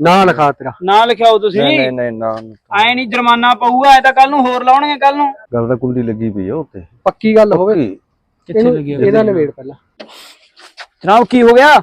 ਨਾ ਲਿਖਾ ਤੇਰਾ। ਨਾ ਲਿਖਿਆਓ ਤੁਸੀਂ। ਨਹੀਂ ਨਹੀਂ ਨਹੀਂ ਨਾ ਐ ਨਹੀਂ ਜੁਰਮਾਨਾ ਪਊਗਾ ਐ ਤਾਂ ਕੱਲ ਨੂੰ ਹੋਰ ਲਾਉਣਗੇ ਕੱਲ ਨੂੰ। ਗੱਲ ਤਾਂ ਕੁੰਡੀ ਲੱਗੀ ਪਈ ਆ ਉੱਤੇ। ਪੱਕੀ ਗੱਲ ਹੋਵੇ। ਕਿੱਥੇ ਲੱਗੀ ਇਹਦਾ ਨਵੇੜ ਪਹਿਲਾਂ। ਜਨਾਬ ਕੀ ਹੋ ਗਿਆ?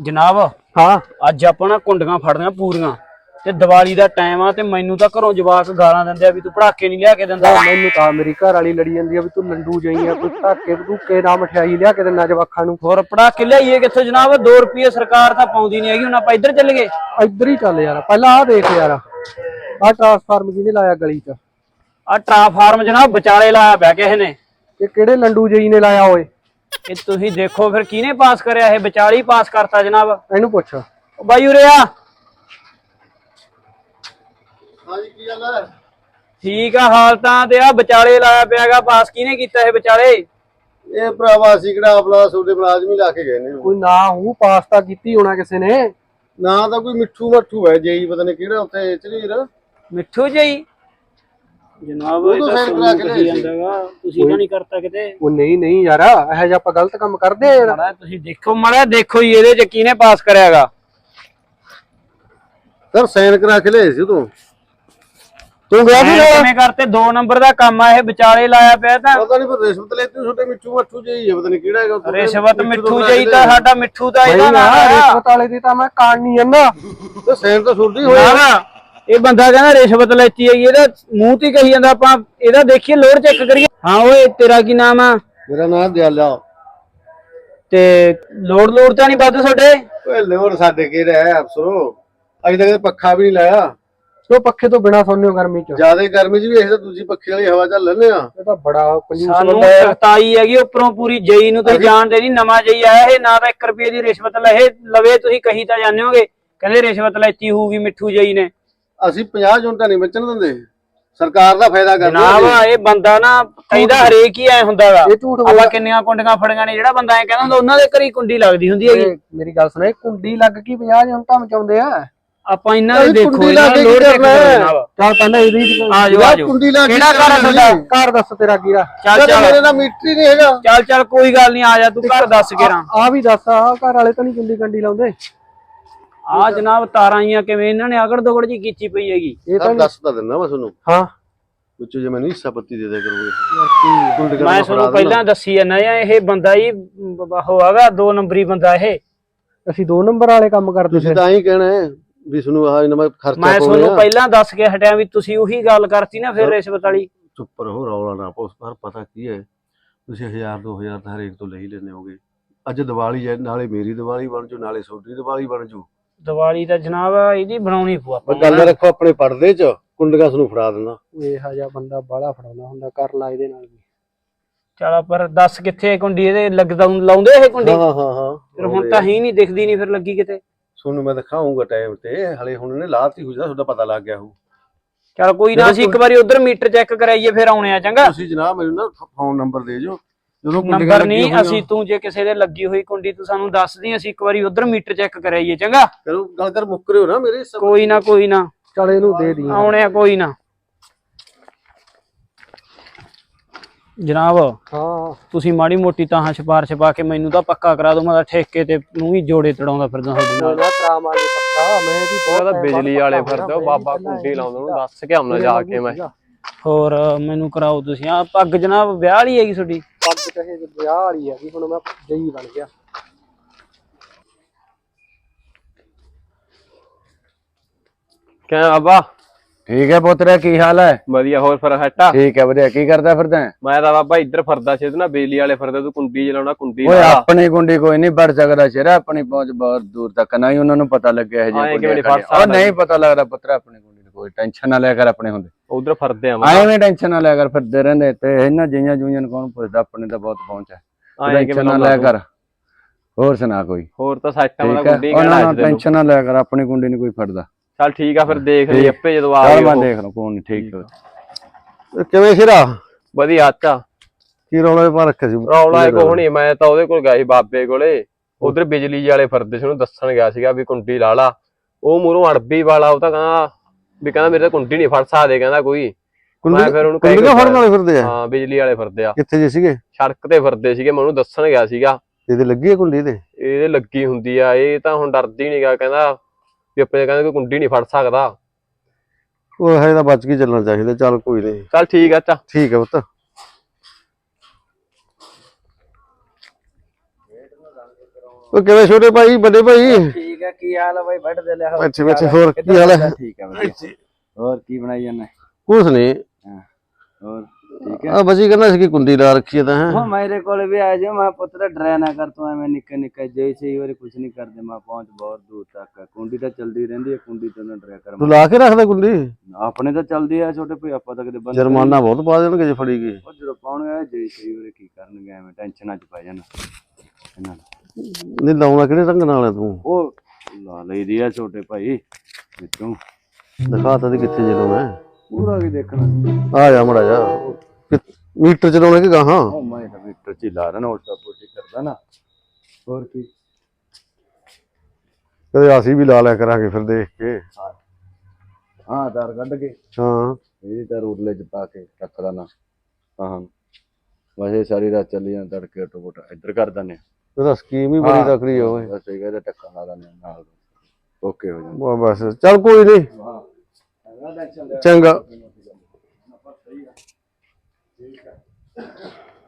ਜਨਾਬ ਹਾਂ। ਅੱਜ ਆਪਾਂ ਨਾ ਕੁੰਡੀਆਂ ਫੜਨੀਆਂ ਪੂਰੀਆਂ। ਤੇ ਦੀਵਾਲੀ ਦਾ ਟਾਈਮ ਆ ਤੇ ਮੈਨੂੰ ਤਾਂ ਘਰੋਂ ਜਵਾਕ ਗਾਲਾਂ ਦਿੰਦੇ ਆ ਵੀ ਤੂੰ ਪੜਾਕੇ ਨਹੀਂ ਲਿਆ ਕੇ ਦਿੰਦਾ। ਤਾਂ ਮੈਨੂੰ ਤਾਂ ਮੇਰੀ ਘਰ ਵਾਲੀ ਲੜੀ ਜਾਂਦੀ ਆ ਵੀ ਤੂੰ ਲੰਡੂ ਜਾਈ ਆ ਕੋਈ ਧੱਕੇ ਧੂਕੇ ਨਾ ਮਠਿਆਈ ਲਿਆ ਕੇ ਦਿੰਨਾ ਜਵਾਖਾਂ ਨੂੰ? ਹੋਰ ਪੜਾਕੇ ਲਿਆਈਏ ਕਿੱਥੋਂ ਜਨਾਬ? 2 ਰੁਪਏ ਸਰਕਾਰ ਤਾਂ ਪਾਉਂਦੀ ਨਹੀਂ ਹੈਗੀ ਹੁਣ ਆਪਾਂ ਇੱਧਰ ਚੱਲ ਗਏ। ਇੱਧਰ ਹੀ ਚੱਲ ਯਾਰ ਪਹਿਲਾਂ ਆਹ ਦੇਖ ਯਾਰ ਆਹ ਟਰਾਂਸਫਾਰਮ ਕਿਹਨੇ ਲਾਇਆ ਗਲੀ 'ਚ? ਆ ਟਰਾਂਸਫਾਰਮ ਜਨਾਬ ਵਿਚਾਲੇ ਲਾਇਆ ਪਿਆ ਕਿਸੇ ਨੇ। ਇਹ ਕਿਹੜੇ ਲੰਡੂ ਜਈ ਨੇ ਲਾਇਆ ਓਏ? ਇਹ ਤੁਸੀਂ ਦੇਖੋ ਫਿਰ ਕਿਹਨੇ ਪਾਸ ਕਰਿਆ ਇਹ ਵਿਚਾਲੇ ਪਾਸ ਕਰਤਾ ਜਨਾਬ। ਇਹਨੂੰ ਪੁੱਛ। ਬਾਈ ਉਰੇ ਆ। ਹਾਂਜੀ ਕੀ ਗੱਲ ਹੈ ਠੀਕ ਆ ਹਾਲ ਤਾਂ ਤੇ ਆ ਵਿਚਾਲੇ ਲਾਇਆ ਪਿਆਗਾ ਪਾਸ ਕਿਹਨੇ ਕੀਤਾ ਇਹ ਵਿਚਾਲੇ? ਇਹ ਭਰਾਵਾ ਅਸੀਂ ਕਿਹੜਾ ਆਪਣਾ ਤੁਹਾਡੇ ਮੁਲਾਜ਼ਮ ਹੀ ਲਾ ਕੇ ਗਏ ਨੇ ਕੋਈ ਨਾ ਹੂ ਪਾਸਤਾ ਕੀਤੀ ਹੋਣਾ ਕਿਸੇ ਨੇ। ਨਾ ਤਾਂ ਕੋਈ ਮਿੱਠੂ ਮੱਠੂ ਹੈ ਜੇਈ ਪਤਾ ਨਹੀਂ ਕਿਹੜਾ ਉੱਥੇ ਚਲੀਰ। ਮਿੱਠੂ ਜੀ ਜਨਾਬ ਉਹ ਇਹ ਤਾਂ ਤਾਂ sign ਕਰਾ ਕੇ ਸੀ। ਜਾਂਦਾਗਾ ਤੁਸੀਂ ਤਾਂ ਨਹੀਂ ਕਰਤਾ ਕਿਤੇ। ਉਹ ਨਹੀਂ ਨਹੀਂ ਯਾਰ ਇਹੋ ਜਿਹਾ ਆਪਾਂ ਗਲਤ ਕੰਮ ਕਰਦੇ ਆ ਯਾਰ। ਮਾੜਾ ਤੁਸੀਂ ਦੇਖੋ। ਮਾੜਾ ਦੇਖੋ ਇਹਦੇ ਚ ਕਿਹਨੇ ਪਾਸ ਕਰਿਆਗਾ? ਸਰ ਸਾਈਨ ਕਰਾ ਕੇ ਲਿਆਏ ਸੀ ਤੂੰ ਤੂੰ ਗਿਆ ਸੀ ਨਾਲ? ਕਿਵੇਂ ਕਰਤੇ? 2 ਨੰਬਰ ਦਾ ਕੰਮ ਆ ਇਹ ਵਿਚਾਲੇ ਲਾਇਆ ਪਿਆ ਤਾਂ। ਪਤਾ ਨਹੀਂ ਪਰ ਰਿਸ਼ਵਤ ਲੈਤੀ ਤੁਹਾਡੇ ਮਿੱਠੂ ਮੱਠੂ ਜੇਈ ਹੈ ਪਤਾ ਨਹੀਂ ਕਿਹੜਾ ਹੈਗਾ। ਰਿਸ਼ਵਤ ਮਿੱਠੂ ਮਿੱਠੂ ਤੋਂ ਸਾਡਾ ਮਿੱਠੂ ਦਾ ਇਹਦਾ ਨਾਮ ਆ। ਰਿਸ਼ਵਤ ਵਾਲੇ ਦੀ ਤਾਂ ਮੈਂ ਕਾਣ ਨਹੀਂ ਜਾਂਦਾ ਤੇ ਸਾਈਨ ਤਾਂ ਸੁਣਦੀ ਨਾ ਹੋਇਆ। ਨਾ ਇਹ ਬੰਦਾ ਕਹਿੰਦਾ ਰਿਸ਼ਵਤ ਲੈਤੀ ਹੈਗੀ ਇਹਦਾ ਮੂੰਹ ਤੇ ਹੀ ਕਹੀ ਜਾਂਦਾ ਆਪਾਂ ਇਹਦਾ ਦੇਖੀਏ ਲੋਡ ਚੈੱਕ ਕਰੀਏ। ਹਾਂ ਓਏ ਤੇਰਾ ਕੀ ਨਾਮ ਆ? ਮੇਰਾ ਨਾਮ ਦਿਆਲਾ। ਤੇ ਲੋਡ ਲੋਡ ਤਾਂ ਨਹੀਂ ਵੱਧ ਤੁਹਾਡੇ? ਓਏ ਲੋੜ ਸਾਡੇ ਕੀ ਰਹਿ ਅਫਸਰੋ। ਅਜੇ ਤੱਕ ਪੱਖਾ ਵੀ ਨਹੀਂ ਲਾਇਆ। ਉਹ ਪੱਖੇ ਤੋਂ ਬਿਨਾ ਸੌਂਦੇ ਹੋ ਗਰਮੀ 'ਚ? ਜ਼ਿਆਦਾ ਗਰਮੀ 'ਚ ਵੀ ਤਾਂ ਦੂਜੀ ਪੱਖੇ ਵਾਲੀ ਹਵਾ ਚੱਲ ਲੈਨੇ ਆ ਇਹ ਤਾਂ ਬੜਾ ਕੰਜੂਸ ਸਾਨੂੰ ਬੰਦਾ ਹੈ ਸਖਤਾਈ ਹੈਗੀ ਉੱਪਰੋਂ ਪੂਰੀ ਜਈ ਨੂੰ ਤੁਸੀਂ ਜਾਣਦੇ ਨਹੀਂ ਨਵਾਂ ਜਈ ਆਇਆ ਇਹ ਨਾ ਤਾਂ 1 ਰੁਪਏ ਦੀ ਰਿਸ਼ਵਤ ਲਏ ਲਵੇ ਤੁਸੀਂ ਕਹੀ ਤਾਂ ਜਾਂਦੇ ਹੋਗੇ ਕਹਿੰਦੇ ਰਿਸ਼ਵਤ ਲੈਤੀ ਹੋਊਗੀ ਮਿੱਠੂ ਜਈ ਨੇ। ਅਸੀਂ 50 ਯੂਨਿਟਾਂ ਨਹੀਂ ਵੇਚਣ ਦਿੰਦੇ। ਸਰਕਾਰ ਦਾ ਫਾਇਦਾ ਕਰਦੇ ਜਨਾਬ ਇਹ ਬੰਦਾ ਨਾ ਕਹਿੰਦਾ ਹਰੇਕ ਹੀ ਐ ਇਹ ਝੂਠ ਆਪਾਂ ਕਿੰਨੀਆਂ ਕੁੰਡੀਆਂ ਫੜੀਆਂ ਨੇ ਜਿਹੜਾ ਬੰਦਾ ਐ ਕਹਿੰਦਾ ਹੁੰਦਾ ਉਹਨਾਂ ਦੇ ਘਰੀ ਕੁੰਡੀ ਲੱਗਦੀ ਹੁੰਦੀ ਹੈਗੀ। ਮੇਰੀ ਗੱਲ ਸੁਣ ਇਹ ਕੁੰਡੀ ਲੱਗ ਕੀ 50 ਜਨਤਾ ਮਚਾਉਂਦੇ ਆ। ਆਪਾਂ ਇਹਨਾਂ ਦੇ ਦੇਖੋ ਕੁੰਡੀ ਇਹਨਾਂ ਲਾ ਕੇ ਲੋਡ ਕੀ ਚੈੱਕ ਕਰਨਾ ਕਰੋ ਹੈ? ਚੱਲ ਪਹਿਲਾਂ ਇਹਦੀ ਆ ਜਾਓ ਆ ਜਾਓ। ਕੁੰਡੀ ਲਾ ਕੇ ਕਿਹੜਾ ਘਰ ਆ ਕਰਨੀ? ਤੁਹਾਡਾ? ਘਰ ਦੱਸ ਤੇਰਾ ਕੀਰਾ ਚੱਲ ਚੱਲ। ਮੇਰੇ ਚੱਲ ਨਾਲ ਮੀਟਰ ਹੀ ਨਹੀਂ ਹੈਗਾ। ਚੱਲ ਚੱਲ ਕੋਈ ਗੱਲ ਨਹੀਂ ਆ ਜਾ ਤੂੰ ਘਰ ਦੱਸ ਕੇ ਰਾਂ ਆ ਵੀ ਦੱਸ ਆ ਘਰ ਵਾਲੇ ਤਾਂ ਨਹੀਂ ਕੁੰਡੀ ਕੰਡੀ ਲਾਉਂਦੇ। ਆ ਜਨਾਬ ਤਾਰਾਂ ਆਈਆਂ ਕਿਵੇਂ? ਇਹਨਾਂ ਨੇ ਅਗੜ ਦਗੜ ਜੀ ਕੀਤੀ ਪਈ ਹੈਗੀ। ਇਹ ਤਾਂ ਸਭ ਦੱਸ ਤਾਂ ਦਿੰਦਾ ਮੈਂ ਤੁਹਾਨੂੰ। ਹਾਂ। ਵਿੱਚੋਂ ਜੇ ਮੈਨੂੰ ਹਿੱਸਾ ਪੱਤੀ ਦੇ ਦਿਆ ਕਰੋਗੇ। ਕੁੰਡੀ ਕਰ ਮੈਂ ਤੁਹਾਨੂੰ ਪਹਿਲਾਂ ਦੱਸੀ ਜਾਂਦਾ ਆ ਇਹ ਬੰਦਾ ਹੀ ਹੋਵਾਗਾ ਦੋ ਨੰਬਰੀ ਬੰਦਾ ਇਹ। ਅਸੀਂ ਦੋ ਨੰਬਰ ਵਾਲੇ ਕੰਮ ਕਰਦੇ ਤੁਸੀਂ ਤਾਂ ਹੀ ਕਹਿਣਾ ਹੈ। ਵੀ ਤੁਹਾਨੂੰ ਆਹ ਇਹਨਾਂ ਮੈਂ ਖਰਚਾ ਮੈਂ ਤੁਹਾਨੂੰ ਪਹਿਲਾਂ ਦੱਸ ਕੇ ਹਟਿਆ ਵੀ ਤੁਸੀਂ ਉਹੀ ਗੱਲ ਕਰਤੀ ਨਾ ਫਿਰ ਰਿਸ਼ਵਤ ਵਾਲੀ ਚੁੱਪ ਰਹੋ ਰੌਲਾ ਨਾ ਪਾਓ। ਪਰ ਪਤਾ ਕੀ ਹੈ ਤੁਸੀਂ 1000 2000 ਤਾਂ ਹਰੇਕ ਤੋਂ ਲੈ ਹੀ ਲੈਣੇ ਹੋਗੇ। ਅੱਜ ਦੀਵਾਲੀ ਹੈ ਨਾਲੇ ਮੇਰੀ ਦੀਵਾਲੀ ਬਣ ਜੂ ਨਾਲੇ ਤੁਹਾਡੀ ਦੀਵਾਲੀ ਬਣ ਜੂ। ਦੀਵਾਲੀ ਦਾ ਜਨਾਬ ਇਹਦੀ ਬਣਾਉਣੀ ਪਊ ਆਪਾਂ ਗੱਲ ਰੱਖੋ ਆਪਣੇ ਪਰਦੇ 'ਚ ਕੁੰਡਗਾ ਤੁਹਾਨੂੰ ਫੜਾ ਦਿੰਦਾ। ਇਹੋ ਜਿਹਾ ਬੰਦਾ ਬਾਹਲਾ ਫੜਾਉਂਦਾ ਹੁੰਦਾ ਕਰ ਲਾ ਇਹਦੇ ਨਾਲ ਵੀ। ਚਲ ਪਰ ਦੱਸ ਕਿੱਥੇ ਕੁੰਡੀ ਇਹਦੇ ਲੱਗਦਾ ਲਾਉਂਦੇ ਇਹ ਕੁੰਡੀ? ਹਾਂ ਹਾਂ ਹਾਂ। ਫਿਰ ਹੁਣ ਤਾਂ ਹੀ ਨਹੀਂ ਦਿਖਦੀ ਨਹੀਂ ਫਿਰ ਲੱਗੀ ਕਿਤੇ। ਤੁਹਾਨੂੰ ਮੈਂ ਦਿਖਾਉਂਗਾ ਟਾਈਮ ਤੇ ਹਲੇ ਹੁਣ ਨੇ ਲਾਤੀ ਹੋ ਜਾ ਤੁਹਾਡਾ ਪਤਾ ਲੱਗ ਗਿਆ ਹੋ ਚਲ ਕੋਈ ਨਾ ਅਸੀਂ ਇੱਕ ਵਾਰੀ ਉਧਰ ਮੀਟਰ ਚੈੱਕ ਕਰਾਈਏ ਫਿਰ ਆਉਣੇ ਆ ਚੰਗਾ? ਤੁਸੀਂ ਜਨਾਬ ਮੈਨੂੰ ਨਾ ਫੋਨ ਨੰਬਰ ਦੇ ਦਿਓ। ਜਦੋਂ ਕੁੰਡੀਆਂ ਨੰਬਰ ਨਹੀਂ ਅਸੀਂ ਤੂੰ ਜੇ ਕਿਸੇ ਦੇ ਲੱਗੀ ਹੋਈ ਕੁੰਡੀ ਤੂੰ ਸਾਨੂੰ ਦੱਸ ਦੀ ਅਸੀਂ ਇੱਕ ਵਾਰੀ ਉਧਰ ਮੀਟਰ ਚੈੱਕ ਕਰਾਈਏ ਚੰਗਾ? ਕਰੋ ਗੱਲ ਕਰ ਮੁੱਕ ਰਹੇ ਹੋ ਨਾ ਮੇਰੇ ਕੋਈ ਨਾ ਕੋਈ ਨਾ। ਚੱਲ ਇਹਨੂੰ ਦੇ ਦੀ ਆਉਣੇ ਆ ਕੋਈ ਨਾ। ਜਨਾਬ ਹਾਂ। ਤੁਸੀਂ ਮਾੜੀ ਮੋਟੀ ਤਾਂ ਸਿਫਾਰਿਸ਼ ਪਾ ਕੇ ਮੈਨੂੰ ਤਾਂ ਪੱਕਾ ਕਰਾ ਦੋ ਮੈਂ ਤਾਂ ਠੇਕੇ ਤੇ ਨੂੰ ਹੀ ਜੋੜੇ ਤੜਾਉਂਦਾ ਫਿਰਦਾ ਤੁਹਾਡੇ ਨਾਲ ਨਾ ਕਰਾਵਾਂਗੇ ਪੱਕਾ ਮੈਂ ਵੀ ਬਹੁਤ ਉਹਦਾ ਬਿਜਲੀ ਵਾਲੇ ਫਿਰਦੇ ਉਹ ਬਾਬਾ ਕੁੰਡੀ ਲਾਉਂਦੇ ਉਹਨੂੰ। ਦੱਸ ਕੇ ਆਉਣਾ ਜਾ ਕੇ ਮੈਂ। ਹੋਰ ਮੈਨੂੰ ਕਰਾਓ ਤੁਸੀਂ। ਆ ਪੱਗ ਜਨਾਬ ਵਿਆਹ ਵਾਲੀ ਹੈਗੀ ਤੁਹਾਡੀ? ਪੱਗ ਕਹੇ ਵਿਆਹ ਵਾਲੀ ਆ ਵੀ ਹੁਣ ਮੈਂ ਜਈ ਬਣ ਗਿਆ। ਕਿਆ ਬਾਬਾ? ਠੀਕ ਹੈ ਪੁੱਤਰਾ ਕੀ ਹਾਲ ਹੈ? ਵਧੀਆ ਹੋਰ ਫਿਰ ਹਟਾ ਠੀਕ ਹੈ ਵਧੀਆ। ਕੀ ਕਰਦਾ ਫਿਰਦਾ ਹੈ? ਮੈਂ ਤਾਂ ਬਾਬਾ ਇੱਧਰ ਫਿਰਦਾ ਸੀ ਨਾ ਬਿਜਲੀ ਵਾਲੇ ਫਿਰਦੇ ਤੂੰ ਕੁੰਡੀ ਚਲਾਉਣਾ ਕੁੰਡੀ ਓਏ ਆਪਣੀ ਗੁੰਡੀ ਕੋਈ ਨਹੀਂ ਵੜ ਸਕਦਾ ਸ਼ੇਰਾ ਆਪਣੀ ਪਹੁੰਚ ਬਹੁਤ ਦੂਰ ਤੱਕ। ਨਾ ਹੀ ਉਹਨਾਂ ਨੂੰ ਪਤਾ ਲੱਗਿਆ ਹੈ ਕਿਵੇਂ ਨੀ ਫੜ ਉਹ ਸਕਦਾ ਨਹੀਂ ਪਤਾ ਲੱਗਦਾ ਪੁੱਤਰਾ ਆਪਣੀ ਗੁੰਡੀ ਨੂੰ ਕੋਈ ਟੈਨਸ਼ਨ ਨਾ ਲਿਆ ਕਰ ਆਪਣੇ ਹੁੰਦੇ। ਉਧਰ ਫਿਰਦੇ ਆ ਮੈਂ ਐਵੇਂ ਟੈਨਸ਼ਨ ਨਾ ਲਿਆ ਕਰ ਫਿਰਦੇ ਰਹਿੰਦੇ ਤੇ ਇਹਨਾਂ ਜੀਆਂ ਜੂਈਆਂ ਨੂੰ ਕੌਣ ਪੁੱਛਦਾ ਆਪਣੇ ਤਾਂ ਬਹੁਤ ਪਹੁੰਚ ਹੈ। ਆਏਂ ਟੈਨਸ਼ਨ ਨਾ ਲਾਉਂਦਾ ਲਿਆ? ਕਰ। ਹੋਰ ਸੁਣਾ ਕੋਈ। ਹੋਰ ਤਾਂ ਸੈਟ ਮੈਂ ਠੀਕ ਹੈ। ਕੁੰਡੀ ਉਹਨਾਂ ਕਹਿਣਾ ਨਾਲ ਅੱਜ ਤੈਨੂੰ ਟੈਨਸ਼ਨ ਨਾ ਲਿਆ ਕਰ ਆਪਣੀ ਗੁੰਡੀ ਨੂੰ ਕੋਈ ਫੜਦਾ। ਚੱਲ ਠੀਕ ਆ ਫਿਰ ਦੇਖ ਲਈ। ਆਪੇ ਜਦੋਂ ਆ ਚੱਲ ਮੈਂ। ਦੇਖ ਲਾਂ ਕੋਈ ਨਹੀਂ ਠੀਕ ਹੈ ਕਿਵੇਂ ਸਿਰਾ? ਵਧੀਆ ਅੱਛਾ। ਕੀ ਰੌਲਾ ਪਾ ਰੱਖਿਆ ਸੀ? ਰੌਲਾ ਇਹ ਕੋਹਣੀ ਮੈਂ ਤਾਂ ਉਹਦੇ ਕੋਲ ਗਿਆ ਸੀ ਬਾਬੇ ਕੋਲੇ। ਉਧਰ ਬਿਜਲੀ ਵਾਲੇ ਫਿਰਦੇ ਸੀ ਉਹਨੂੰ ਦੱਸਣ ਗਿਆ ਸੀਗਾ ਵੀ ਕੁੰਡੀ ਲਾ ਲਾ। ਉਹ ਮੂਹਰੋਂ ਅੜਬੀ ਵਾਲਾ ਉਹ ਤਾਂ ਕਹਿੰਦਾ ਵੀ ਕਹਿੰਦਾ ਮੇਰੇ ਤਾਂ ਕੁੰਡੀ ਨਹੀਂ ਫੜ ਸਕਦੇ ਕਹਿੰਦਾ ਕੋਈ। ਮੈਂ ਫਿਰ ਉਹਨੂੰ ਕਹਿ ਕੁੰਡੀਆਂ ਫੜਨ ਵਾਲੇ ਫਿਰਦੇ ਆ? ਹਾਂ ਬਿਜਲੀ ਵਾਲੇ ਫਿਰਦੇ ਆ। ਕਿੱਥੇ ਜੇ ਸੀਗੇ? ਸੜਕ ਤੇ ਫਿਰਦੇ ਸੀਗੇ ਮੈਂ ਉਹਨੂੰ ਦੱਸਣ ਗਿਆ ਸੀਗਾ। ਇਹਦੇ ਲੱਗੀ ਹੈ ਕੁੰਡੀ ਤੇ ਇਹਦੇ ਲੱਗੀ ਹੁੰਦੀ ਆ ਇਹ ਤਾਂ ਹੁਣ ਡਰਦੀ ਨਹੀਂਗਾ ਕਹਿੰਦਾ ਵੀ ਆਪਣੇ ਕਹਿੰਦਾ ਕੋਈ ਕੁੰਡੀ ਨਹੀਂ ਫੜ ਸਕਦਾ। ਉਹ ਹੈ ਤਾਂ ਬਚ ਕੇ ਚੱਲਣਾ ਚਾਹੀਦਾ ਚੱਲ ਕੋਈ ਨਹੀਂ। ਚੱਲ ਠੀਕ ਆ ਚਾ ਠੀਕ ਹੈ ਪੁੱਤ। ਉਹ ਕਿਵੇਂ ਛੋਟੇ ਭਾਈ ਵੱਡੇ ਭਾਈ? ਠੀਕ ਹੈ ਕੀ ਹਾਲ ਹੈ ਬਾਈ? ਬੈਠ ਦੇ ਲਿਆ। ਬੈਠੇ ਬੈਠੇ ਹੋਰ ਕੀ ਹਾਲ ਹੈ ਠੀਕ ਹੈ ਵਧੀਆ। ਹੋਰ ਕੀ ਬਣਾਈ ਜਾਂਦੇ? ਕੁਛ ਨਹੀਂ। ਹੋਰ? ਠੀਕ ਹੈ। ਆ ਬਜੀ ਕਹਿੰਦਾ ਸੀ ਕਿ ਕੁੰਡੀ ਲਾ ਰੱਖੀ ਹੈ ਤਾਂ ਹੈਂ। ਉਹ ਮੇਰੇ ਕੋਲ ਵੀ ਆ ਜਾ ਮੈਂ ਪੁੱਤਰ ਡਰਿਆ ਨਾ ਕਰ ਤੂੰ ਐਵੇਂ ਨਿੱਕੇ ਨਿੱਕੇ ਜੇ ਸਹੀ ਵਾਰੀ ਕੁਝ ਨਹੀਂ ਕਰਦੇ ਮੈਂ ਪਹੁੰਚ ਬਹੁਤ ਦੂਰ ਤੱਕ ਹੈ। ਕੁੰਡੀ ਤਾਂ ਚਲਦੀ ਰਹਿੰਦੀ ਹੈ ਕੁੰਡੀ ਤੋਂ ਨਾ ਡਰਿਆ ਕਰ ਤੂੰ ਲਾ ਕੇ ਰੱਖਦਾ ਕੁੰਡੀ। ਆਪਣੇ ਤਾਂ ਚੱਲਦੀ ਆ ਛੋਟੇ ਭਈ ਆਪਾਂ ਤਾਂ ਕਦੇ ਬੰਦ ਜੁਰਮਾਨਾ ਬਹੁਤ ਪਾ ਦੇਣਗੇ ਜੇ ਫੜੀ ਗਈ। ਉਹ ਜਦੋਂ ਪਾਉਣਗੇ ਜੇ ਸਹੀ ਵਾਰੀ ਕੀ ਕਰਨਗੇ ਐਵੇਂ ਟੈਨਸ਼ਨਾਂ ਚ ਪੈ ਜਾਣ। ਇਹਨਾਂ ਨੂੰ। ਨਹੀਂ ਲਾਉਣਾ ਕਿਹੜੇ ਰੰਗ ਨਾਲ ਹੈ ਤੂੰ? ਉਹ ਲਾ ਲਈਦੀ ਆ ਛੋਟੇ ਭਾਈ ਵਿੱਚੋਂ। ਦਿਖਾ ਤਾਂ ਦੇ ਕਿੱਥੇ ਜੇ ਲਾਉਣਾ। ਪੂਰਾ ਵੀ ਦੇਖਣਾ। ਆ ਜਾ ਮੜਾ ਜਾ। ਮੀਟਰ ਚ ਲਾਉਣਾ ਕਿ ਗਾਹਾਂ? ਉਹ ਮੈਂ ਤਾਂ ਮੀਟਰ ਚ ਹੀ ਲਾ ਉਲਟਾ ਪੁਲਟੀ ਕਰਦਾ ਨਾ। ਹੋਰ ਕੀ? ਕਦੇ ਅਸੀਂ ਵੀ ਲਾ ਲਿਆ ਕਰਾਂਗੇ ਫਿਰ ਦੇਖ ਕੇ। ਹਾਂ। ਆਧਾਰ ਕੱਢ ਕੇ। ਹਾਂ। ਇਹ ਤਾਂ ਰੋਡਲੇ ਚ ਪਾ ਕੇ ਰੱਖਦਾ ਨਾ ਹਾਂ। ਵੈਸੇ ਸਾਰੀ ਰਾਤ ਚੱਲੀ ਜਾਂ ਤੜਕੇ ਟੋਟ ਇੱਧਰ ਕਰ ਦਿੰਦੇ ਉਹਦਾ ਸਕੀਮ ਹੀ ਬੜੀ ਤਕੜੀ ਆ ਓਏ। ਬਸ ਇਹ ਕਹਿੰਦਾ ਟੱਕਾ ਲਾ ਹਾਂ ਨਾਲ। ਓਕੇ ਹੋ ਜਾਂਦਾ। ਬਸ। ਚੱਲ ਕੋਈ ਨਹੀਂ। ਚੰਗਾ।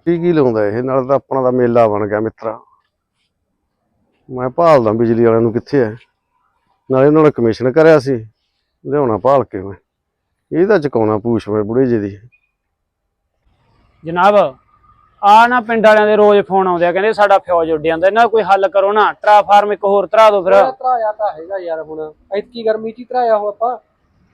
ਕੀ ਕੀ ਲਾਉਂਦਾ ਇਹ? ਨਾਲ ਤਾਂ ਆਪਣਾ ਦਾ ਮੇਲਾ ਬਣ ਗਿਆ ਮਿੱਤਰਾ। ਮੈਂ ਭਾਲਦਾ ਬਿਜਲੀ ਵਾਲਿਆਂ ਨੂੰ ਕਿੱਥੇ ਹੈ ਨਾਲੇ ਉਹਨਾਂ ਨੇ ਕਮਿਸ਼ਨ ਕਰਿਆ ਸੀ। ਲਿਆਉਣਾ ਭਾਲ ਕੇ ਮੈਂ। ਇਹ ਤਾਂ ਚਕਾਉਣਾ ਪੂਛ ਮੈਂ ਬੁੜੇ ਜੀ ਦੀ। ਜਨਾਬ ਆ ਨਾ ਪਿੰਡ ਵਾਲਿਆਂ ਦੇ ਰੋਜ਼ ਫੋਨ ਆਉਂਦੇ ਆ ਕਹਿੰਦੇ ਸਾਡਾ ਫਿਊਜ਼ ਉੱਡ ਜਾਂਦਾ। ਇਹਨਾਂ ਦਾ ਕੋਈ ਹੱਲ ਕਰੋ ਨਾ। ਟਰਾਫਾਰਮ ਇੱਕ ਹੋਰ ਧਰਾ ਦਿਓ ਫਿਰ। ਧਰਾਇਆ ਤਾਂ ਹੈਗਾ ਯਾਰ ਹੁਣ। ਐਤਕੀ ਗਰਮੀ ਚ ਹੀ ਧਰਾਇਆ ਹੋ ਆਪਾਂ।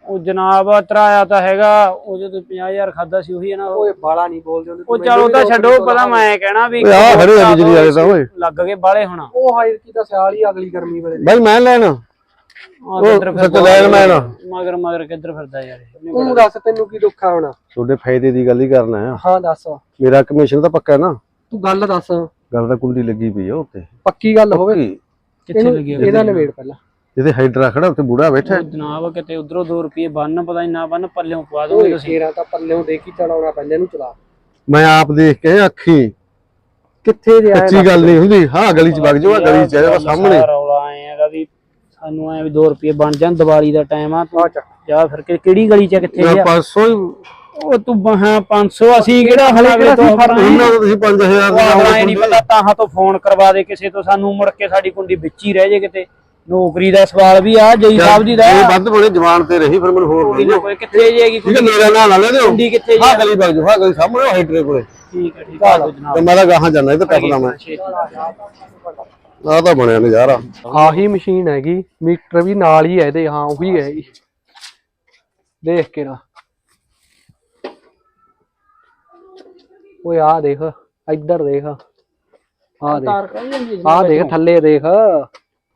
ਉਹ ਜਨਾਬ ਧਰਾਇਆ ਤਾਂ ਹੈਗਾ ਉਹ ਜਦੋਂ 50000 ਖਾਦਾ ਸੀ ਉਹੀ ਹੈ ਨਾ ਉਹ। ਓਏ ਬਾਲਾ ਨਹੀਂ ਬੋਲਦੇ ਹੁੰਦੇ ਉਹ ਚਲੋ ਤਾਂ ਛੱਡੋ ਪਤਾ ਮੈਂ ਕਹਿਣਾ ਵੀ ਓਏ ਆ ਖੜੇ ਆ ਬਿਜਲੀ ਵਾਲੇ ਤਾਂ ਓਏ। ਲੱਗ ਗਏ ਬਾਲੇ ਹੁਣ। ਉਹ ਹਾਇਰ ਕੀ ਤਾਂ ਸਿਆਲ ਹੀ ਅਗਲੀ ਗਰਮੀ ਵੇਲੇ। ਬਾਈ ਮੈਂ ਲੈਣਾ। ਕਿੱਧਰ ਉਹ ਫਿਰਦਾ ਸੱਚ ਲੈਣ ਮੈਂ ਨਾ ਮਗਰ ਮਗਰ ਕਿੱਧਰ ਫਿਰਦਾ ਯਾਰ ਇਹ? ਤੂੰ ਦੱਸ ਤੈਨੂੰ ਕੀ ਦੁੱਖ ਆ ਹੁਣ? ਤੁਹਾਡੇ ਫਾਇਦੇ ਦੀ ਗੱਲ ਹੀ ਕਰਨਾ ਹੈ ਹਾਂ ਦੱਸ। ਮੇਰਾ ਕਮਿਸ਼ਨ ਤਾਂ ਪੱਕਾ ਹੈ ਨਾ। ਤੂੰ ਗੱਲ ਦੱਸ। ਗੱਲ ਤਾਂ ਕੁੰਡੀ ਲੱਗੀ ਪਈ ਆ ਉੱਤੇ। ਪੱਕੀ ਗੱਲ ਹੋਵੇ। ਕਿੱਥੇ ਇਹਨੂੰ- ਲੱਗੀ ਇਹਦਾ ਨਵੇੜ ਪਹਿਲਾਂ। ਜਿਹਦੇ ਹਾਈਡਰਾ ਖੜਾ ਉੱਤੇ ਬੁੜਾ ਬੈਠਾ ਹੈ। ਉਹ ਜਨਾਬ ਕਿਤੇ ਉਧਰੋਂ 2 ਰੁਪਏ ਬੰਨ ਪਤਾ ਨਹੀਂ ਨਾ ਬੰਨ ਪੱਲਿਓਂ ਪਵਾ ਦੋਗੇ ਤੁਸੀਂ। ਸ਼ੇਰਾਂ ਤਾਂ ਪੱਲਿਓਂ ਦੇ ਕੀ ਚੜਾਉਣਾ ਪੈਂਦਾ ਇਹਨੂੰ ਚਲਾ। ਮੈਂ ਆਪ ਦੇਖ ਕੇ ਅੱਖੀ। ਕਿੱਥੇ ਜੇ ਆਇਆ ਕੱਚੀ ਗੱਲ ਨਹੀਂ ਹੁੰਦੀ ਹਾਂ ਗਲੀ ਚ ਵਗ ਜਾਓ ਆਹ ਗਲੀ ਚ ਆ ਜਾਓ ਸਾਹਮਣੇ। ਰੌਲਾ ਆਏ ਹੈਗਾ ਵੀ ਸਾਨੂੰ ਐ ਵੀ 2 ਰੁਪਏ ਬਣ ਜਾਣ ਦੀਵਾਲੀ ਦਾ ਟਾਈਮ ਆ ਤੂੰ ਚੱਕ। ਜਾ ਫਿਰ ਕਿ- ਕਿਹੜੀ ਗਲੀ ਚ ਆ, ਕਿੱਥੇ ਆ? 500 ਹੀ ਉਹ ਤੂੰ ਹਾਂ 500 ਅਸੀਂ ਕਿਹੜਾ ਹਲੇ ਕਿਹੜਾ ਅਸੀਂ ਫ਼ਰਕ ਉਹਨਾਂ ਨੂੰ ਤੁਸੀਂ 5000 ਆਹ ਨਹੀਂ ਪਤਾ ਤਾਹਾਂ ਤੋਂ ਫੋਨ ਕਰਵਾ ਦੇ ਕਿਸੇ ਤੋਂ ਸਾਨੂੰ ਮੁੜ ਕੇ ਸਾਡੀ ਕੁੰਡੀ ਵਿੱਚ ਹੀ ਰਹਿ ਜੇ ਕਿਤੇ। ਨੌਕਰੀ ਦਾ ਸਵਾਲ ਵੀ ਆ ਜਈ ਸਾਹਿਬ ਦੀ ਦਾ। ਇਹ ਵੱਧ ਬਣੇ ਜਵਾਨ ਤੇ ਰਹੀ ਫਿਰ ਮੈਨੂੰ ਹੋਰ ਨਹੀਂ ਕੋਈ ਕਿੱਥੇ ਜਾਏਗੀ ਠੀਕ ਹੈ ਮੇਰਾ ਨਾਂ ਨਾ ਲੈ ਦਿਓ ਕੁੰਡੀ ਕਿੱਥੇ ਜੀ ਹਾਂ ਗਲੀ ਜਾਓ ਹਾਂ ਗਲੀ ਸਾਹਮਣੇ ਹਾਈਡਰੇ ਕੋਲੇ। ਠੀਕ ਹੈ ਠੀਕ ਹੈ ਆ ਜਾਓ ਜਨਾਬ। ਤੇ ਮੈਂ ਤਾਂ ਗਾਹਾਂ ਜਾਣਾ ਇਹ ਤਾਂ ਟੱਪਦਾ ਮੈਂ। ਆਹ ਤਾਂ ਬਣਿਆ ਨਜ਼ਾਰਾ। ਆਹੀ ਮਸ਼ੀਨ ਹੈਗੀ ਮੀਟਰ ਵੀ ਨਾਲ ਹੀ ਹੈ ਇਹਦੇ ਹਾਂ ਉਹੀ ਹੈ ਜੀ। ਦੇਖ ਕੇ ਨਾ। ਓਏ ਆ ਦੇਖ ਇੱਧਰ ਦੇਖ। ਆ ਦੇਖ। ਆ ਦੇਖ ਥੱਲੇ ਦੇਖ।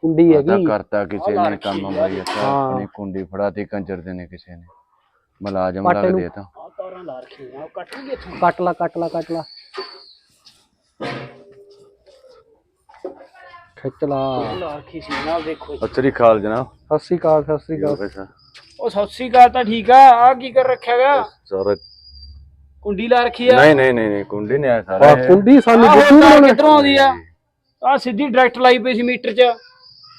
ਕੁੰਡੀ ਹੈਗੀ। ਕਰਤਾ ਕਿਸੇ ਨੇ ਕੰਮ ਬਾਈ ਹਾਂ। ਆਪਣੀ ਕੁੰਡੀ ਫੜਾਤੀ ਕੰਜਰ ਦੇ ਨੇ ਕਿਸੇ ਨੇ। ਮਲਾਜਮ ਪਾਟੇ ਲੱਗ ਨੂੰ- ਦੇਤਾ ਆ ਤਾਰਾਂ ਲਾ ਰੱਖੀਆਂ ਉਹ ਕੱਟ ਲਈਏ ਇੱਥੋਂ। ਕੱਟ ਲਾ ਕੱਟ ਲਾ ਕੱਟ ਲਾ। ਖਿੱਚ ਲਾ। ਲਾ ਰੱਖੀ ਸੀ ਜਨਾਬ ਦੇਖੋ ਅਚਰੀ ਖਾਲ ਜਨਾਬ। ਸਤਿ ਸ਼੍ਰੀ ਅਕਾਲ ਸਤਿ ਸ਼੍ਰੀ ਅਕਾਲ। ਪੈਸਾ ਉਹ ਸਤਿ ਸ੍ਰੀ ਅਕਾਲ ਤਾਂ ਠੀਕ ਆ ਆ ਕੀ ਕਰ ਰੱਖਿਆਗਾ ਸਾਰਾ ਕੁੰਡੀ ਲਾ ਰੱਖੀ ਆ? ਨਹੀਂ ਨਹੀਂ ਨਹੀਂ ਨਹੀਂ ਕੁੰਡੀ ਨਹੀਂ ਆ ਸਾਰਾ। ਇਹ। ਕੁੰਡੀ ਸਾਨੂੰ ਆਹ ਦੱਸੂ ਤਾਰ ਕਿੱਧਰੋਂ ਆਉਂਦੀ ਆ? ਆ ਸਿੱਧੀ ਡਾਇਰੈਕਟ ਲਾਈ ਪਈ ਸੀ ਮੀਟਰ 'ਚ।